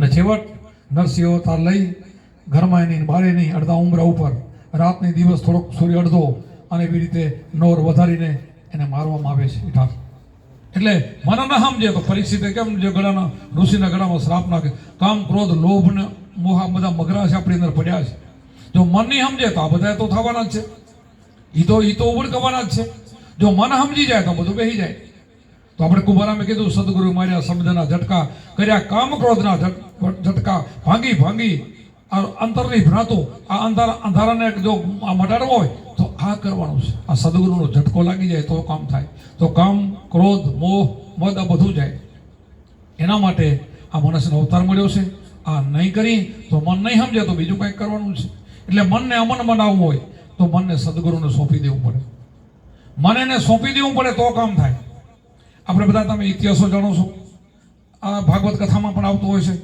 અને છેવટ નરસિંહ અવતાર લઈ ઘરમાં એની બારે નહીં અડધા ઉમરા ઉપર રાતની દિવસ થોડોક સૂર્ય અડધો અને એવી રીતે નોર વધારીને એને મારવામાં આવે છે ઠાક એટલે મને ન સમજે તો પરિસ્થિતિ કેમ જે ગળાના ઋષિના ગળામાં શ્રાપ નાખે? કામ, ક્રોધ, લોભ ને મોહ બધા મગરા છે આપણી અંદર પડ્યા છે. જો મન નહીં સમજે તો આ બધા તો થવાના જ છે. એ તો એ તો ઉબડકવાના જ છે. જો મન સમજી જાય તો બધું બેસી જાય. તો આપણે કુંભારામે કીધું, સદગુરુ માર્યા શબ્દના ઝટકા કર્યા કામ ક્રોધના ઝટકા ભાંગી ભાંગી. આ અંતરની ભ્રાતો, આ અંધારા, અંધારાને જો આ મટાડવો હોય, તો આ કરવાનું છે. આ સદગુરુનો ઝટકો લાગી જાય તો કામ થાય. તો કામ, ક્રોધ, મોહ, મદ, આ બધું જાય. એના માટે આ મનસનો અવતાર મળ્યો છે. આ નહીં કરી, તો મન નહીં સમજે, તો બીજું કંઈક કરવાનું છે. એટલે મનને અમન બનાવવું હોય, તો મનને સદગુરુને સોંપી દેવું પડે. મને સોંપી દેવું પડે તો કામ થાય. આપણે બધા તમે ઇતિહાસો જાણો છો. આ ભાગવત કથામાં પણ આવતું હોય છે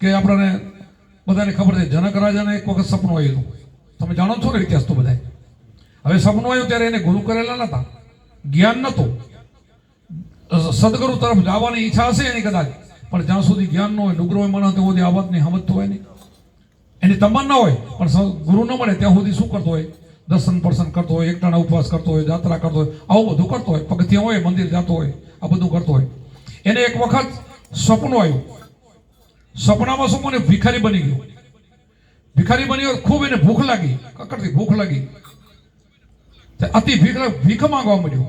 કે આપણને બધાને ખબર છે, જનક રાજાને એક વખત સપનું આવેલું. તમે જાણો છો ને ઇતિહાસ તો બધા હવે સપનું આવ્યું ત્યારે એને ગુરુ કરેલા નતા. જ્ઞાન નહોતું સદગુરુ તરફ જવાની ઈચ્છા હશે એની કદાચ. પણ જ્યાં સુધી જ્ઞાન ન હોય ડુગરો હોય મળે ત્યાં સુધી આ વાતની સમજતો હોય નહીં. એની તમન્ના હોય, પણ ગુરુ ન મળે, ત્યાં સુધી શું કરતો હોય? દર્શન પર્શન કરતો હોય, એકટાણા ઉપવાસ કરતો હોય, જાત્રા કરતો હોય, આવું બધું કરતો હોય. પગથિયા હોય, મંદિર જતો હોય, આ બધું કરતો હોય. એને એક વખત સપનું આવ્યું. સપનામાં શું મને ભિખારી બની ગયો. ભિખારી બની ગયો, ખૂબ એને ભૂખ લાગી. કકડતી ભૂખ લાગી. અતિ ભીખ ભીખ માંગવા મળ્યો.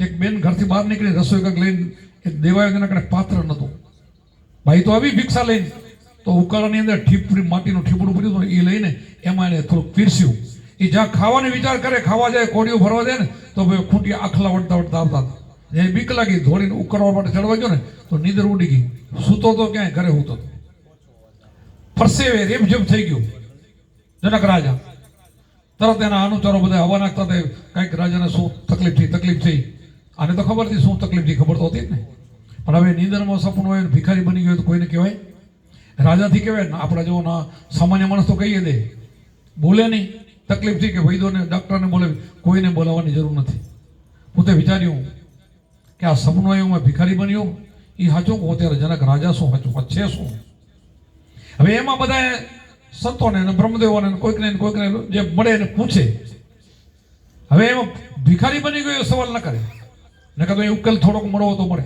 એક બેન ઘરથી બહાર નીકળી, રસોઈ કંઈક લઈને એક દેવાયોગના કણે પાત્ર નહોતું ભાઈ તો આવી ભિક્ષા લઈને, તો ઉકાળાની અંદર ઠીપડી, માટીનું ઠીપડું પડ્યું હતું એ લઈને એમાં એને થોડુંક પીરસ્યું. એ જ્યાં ખાવાનો વિચાર કરે, ખાવા જાય કોડીઓ ભરવા જાય ને, તો ભાઈ ખૂટી આખલા વળતા વળતા આવતા હતા. એ બીક લાગી, ધોળીને ઉકળવા માટે ચડવા ગયો ને, તો નીંદર ઉડી ગઈ. સૂતો તો ક્યાંય, ઘરે સૂતો હતો પરસેવે રેમઝેમ થઈ ગયું. જનક રાજા. તરત એના અનુચરો બધા હવા નાખતા હતા કંઈક રાજાને શું તકલીફ થઈ તકલીફ થઈ. આને તો ખબર હતી શું તકલીફ થઈ ખબર તો હતી ને. પણ હવે નીંદરમાં સપનું હોય ભિખારી બની ગયો તો કોઈને કહેવાય? રાજાથી કહેવાય, ને, આપણા જેવો સામાન્ય માણસ તો કહીએ દે. બોલે નહીં. તકલીફ થઈ કે વૈદોને ડૉક્ટરને બોલે કોઈને બોલાવવાની જરૂર નથી. પોતે વિચાર્યું કે આ સમન્વયમાં ભિખારી બન્યો, એ સાચું કહું, ત્યારે જનક રાજા શું સાચું છે શું? હવે એમાં બધા સંતોને અને બ્રહ્મદેવોને કોઈકને કોઈકને જે મળે એને પૂછે. હવે એમાં ભિખારી બની ગયો સવાલ ન કરે. ને તો એ ઉકેલ થોડોક મળવો તો મળે.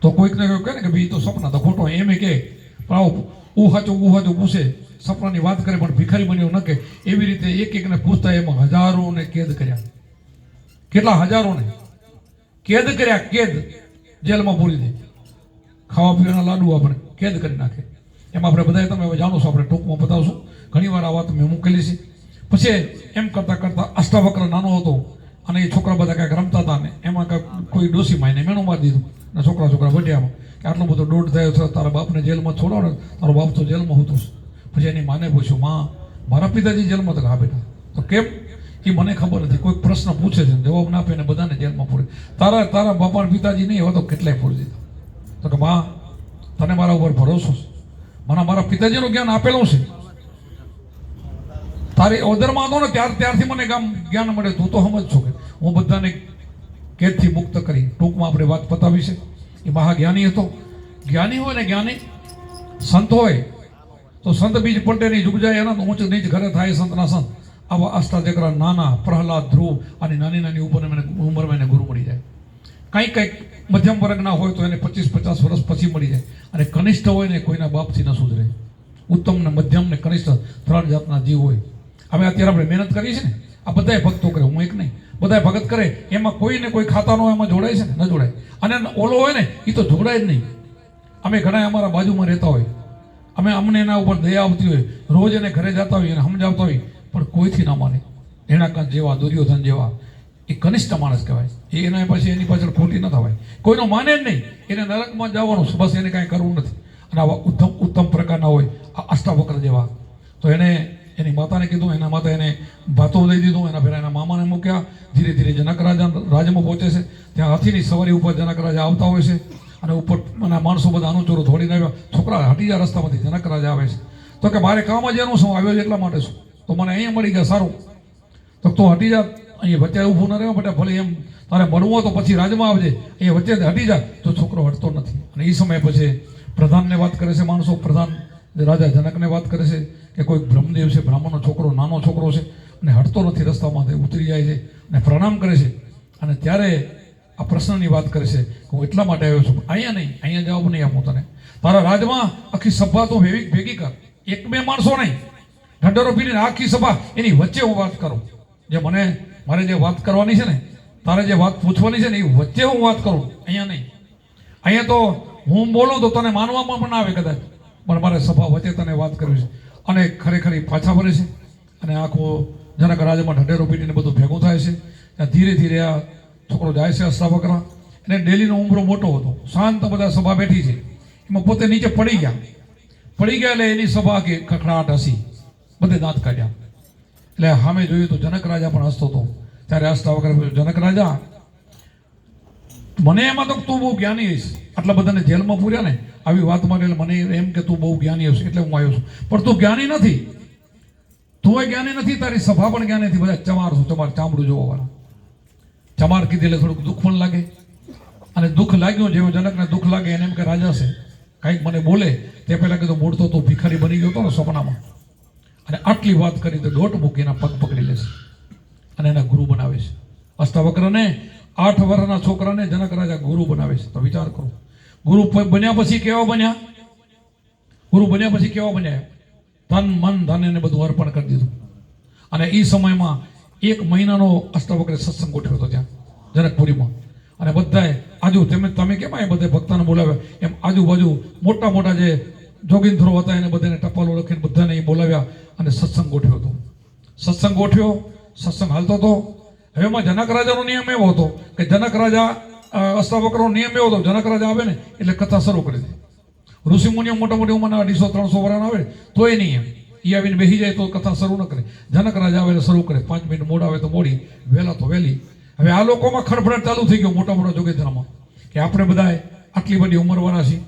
તો કોઈકને કોઈ કહે કે ભાઈ તો સપના તો ખોટો એમ કે પણ આવું ઉ હાચું ઉ હાચું પૂછે, સપનાની વાત કરે, પણ ભિખારી બન્યો ન કે. એવી રીતે એક એકને પૂછતા એમાં હજારોને કેદ કર્યા. કેટલા હજારોને? કેદ કર્યા, કેદ. જેલમાં પૂરી દે. ખાવા પીવાના લાડુ આપણે કેદ કરી નાખે. એમાં આપણે બધાએ તમે હવે જાણો છો, આપણે ટૂંકમાં બતાવશું. ઘણી વાર આ વાત મેં મૂકેલી છે. પછી એમ કરતાં કરતાં અષ્ટાવક્ર નાનો હતો. અને એ છોકરા બધા કાંઈક રમતા હતા ને, એમાં કાંઈક કોઈ ડોસી માઈને મેણું મારી દીધું. ને છોકરા છોકરા વઢ્યામાં કે આટલો બધો દોઢ થયો છે, તારા બાપને જેલમાં છોડો ને તારો બાપ તો જેલમાં હતો પછી એની માને પૂછ્યું, માં, મારા પિતાજી જેલમાં તો હા, બેટા. તો કેમ? એ મને ખબર નથી કોઈ પ્રશ્ન પૂછે છે જવાબ ના આપે ને બધાને જેલમાં પૂરે. તારા તારા બાપા પિતાજી નહીં હોય તો કેટલાય પૂરી દીધા. તો કે, માં, તને મારા ઉપર ભરોસો છે. મને મારા પિતાજીનું જ્ઞાન આપેલું છે. તારી ઓદરમાં હતો ને ત્યાર ત્યારથી મને ગામ જ્ઞાન મળે. તું તો સમજ છો કે. હું બધાને કેદથી મુક્ત કરી. ટૂંકમાં આપણે વાત પતાવી છે. એ મહાજ્ઞાની હતો. જ્ઞાની હોય ને જ્ઞાની, સંત હોય, તો સંત બીજ પલટે નહીં જુગ એના તો ઊંચ નીચ ઘરે થાય સંતના સંત. આવા અષ્ટાચક્ર નાના, પ્રહલાદ, ધ્રુવ અને નાની નાની ઉપર મને ઉંમરમાં એને ગુરુ મળી જાય. કંઈક કંઈક મધ્યમ વર્ગના હોય તો એને પચીસ પચાસ વર્ષ પછી મળી જાય. અને કનિષ્ઠ હોય ને કોઈના બાપથી ન સુધરે. ઉત્તમ ને મધ્યમ ને કનિષ્ઠ ત્રણ જાતના જીવ હોય. હવે અત્યારે આપણે મહેનત કરીએ છે ને, આ બધાય ભક્તો કરે, હું એક નહીં. બધાય ભગત કરે, એમાં કોઈ ને કોઈ ખાતાનો એમાં જોડાય છે ને? ન જોડાય. અને ઓલો હોય ને એ તો જોડાય જ નહીં. અમે ઘણા અમારા બાજુમાં રહેતા હોય. અમે અમને એના ઉપર દયા આવતી હોય. રોજ એને ઘરે જતા હોય એને સમજાવતા હોય પણ કોઈથી ના માને. એનાકાંત જેવા, દુર્યોધન જેવા, એ કનિષ્ઠ માણસ કહેવાય. એ એના પછી એની પાછળ ખોટી ન થવાય. કોઈનો માને જ નહીં. એને નરકમાં જવાનું, બસ એને કાંઈ કરવું નથી. અને આવા ઉત્તમ ઉત્તમ પ્રકારના હોય, આ અષ્ટાવક્ર જેવા. તો એને એની માતાને કીધું, એના માતા એને ભાતો દઈ દીધું, એના પહેલાં એના મામાને મૂક્યા. ધીરે ધીરે જનક રાજા રાજમાં પહોંચે છે, ત્યાં હાથીની સવારી ઉપર જનક રાજા આવતા હોય છે, અને ઉપર એના માણસો બધા અનુચરો થોડીને આવ્યા. છોકરા હટી જાય રસ્તામાંથી જનક રાજા આવે છે. તો કે મારે કામ જ એનું શું આવ્યો છે એટલા માટે છું. તો મને અહીંયા મળી ગયા, સારું. તો તું હટી જા, અહીંયા વચ્ચે ઊભું ન રહેવા માટે, ભલે એમ તારે મળવું તો પછી રાજમાં આવજે. અહીંયા વચ્ચે હટી જા. તો છોકરો હટતો નથી. અને એ સમય પછી પ્રધાનને વાત કરે છે, માણસો પ્રધાન રાજા જનકને વાત કરે છે કે કોઈ બ્રહ્મદેવ છે, બ્રાહ્મણનો છોકરો, નાનો છોકરો છે અને હટતો નથી રસ્તામાં ઉતરી જાય છે અને પ્રણામ કરે છે. અને ત્યારે આ પ્રશ્નની વાત કરે છે કે હું એટલા માટે આવ્યો છું. અહીંયા નહીં, અહીંયા જવાબ નહીં આપું તને. તારા રાજમાં આખી સભા તો ભેગી ભેગી કર. એક બે માણસો નહીં. ઢંઢરો પીને આખી સભા એની વચ્ચે હું વાત કરું. જે મને, મારે જે વાત કરવાની છે ને, તારે જે વાત પૂછવાની છે ને, એ વચ્ચે હું વાત કરું. અહીંયા નહીં. અહીંયા તો હું બોલું તો તને માનવામાં પણ આવે કદાચ. પણ મારે સભા વચ્ચે તને વાત કરવી છે. અને ખરેખર પાછા ફરે છે. અને આખો જનક રાજમાં ઢંઢેરો પીટીને બધું ભેગું થાય છે. ધીરે ધીરે આ છોકરો જાય છે અસ્થાપકરા અને ડેલીનો ઉમરો મોટો હતો. શાંત બધા સભા બેઠી છે. એમાં પોતે નીચે પડી ગયા. પડી ગયા એટલે એની સભા કે ખખડાટ હસી. બધે દાંત કાઢ્યા. એટલે સામે જોયું તો જનક રાજા પણ હસતો હતો. ત્યારે હસતા વગર જનક રાજા, મને એમાં તો તું બહુ જ્ઞાની હઈશ. આટલા બધાને જેલમાં પૂર્યા ને, આવી વાત મારે મને એમ કે તું બહુ જ્ઞાની હશે, એટલે હું આવ્યો છું. પણ તું જ્ઞાની નથી. તું એ જ્ઞાની નથી, તારી સભા પણ જ્ઞાની નથી. બધા ચમાર છું, તમારે ચામડું જોવા ચમાર કીધી એટલે થોડુંક દુઃખ પણ લાગે. અને દુઃખ લાગ્યું, જેવું જનકને દુઃખ લાગે, એને એમ કે રાજા છે, કાંઈક મને બોલે. તે પહેલાં કીધું મૂળ તો ભિખારી બની ગયો હતો ને સપનામાં અને આટલી વાત કરી તો દોટ મૂકી એના પગ પકડી લેશે અને એના ગુરુ બનાવે છે. અષ્ટાવક્રને, આઠ વર્ષના છોકરાને જનક રાજા ગુરુ બનાવે છે. તો વિચાર કરો. ગુરુ બન્યા પછી કેવા બન્યા? ગુરુ બન્યા પછી કેવા બન્યા? તન મન, ધન એને બધું અર્પણ કરી દીધું. અને એ સમયમાં એક મહિનાનો અષ્ટાવક્રે સત્સંગ ગોઠવ્યો હતો ત્યાં, જનકપુરીમાં. અને બધાએ આજુ, તમે તમે કેમ એ બધે ભક્તોને બોલાવ્યા? એમ આજુબાજુ મોટા મોટા જે જોગિંદ્રો હતા એને બધાને ટપાલો લખીને બધાને એ બોલાવ્યા અને સત્સંગ ગોઠવ્યો હતો. સત્સંગ ગોઠવ્યો, સત્સંગ હાલતો હતો. હવે એમાં જનક રાજાનો નિયમ એવો હતો કે જનક રાજા અ, નિયમ એવો હતો જનક રાજા આવે ને એટલે કથા શરૂ કરી દે. ઋષિ મુનિઓ મોટા મોટી ઉંમરના અઢીસો ત્રણસો વર્ષના આવે તોય નહીં એમ. એ આવીને બેસી જાય તો કથા શરૂ ન કરે. જનક રાજા આવે શરૂ કરે. પાંચ મિનિટ મોડા આવે તો મોડી વહેલા તો વહેલી. હવે આ લોકોમાં ખડભડાટ ચાલુ થઈ ગયો મોટા મોટા જોગેન્દ્રમાં કે આપણે બધાએ આટલી બધી ઉંમરવાળા છીએ.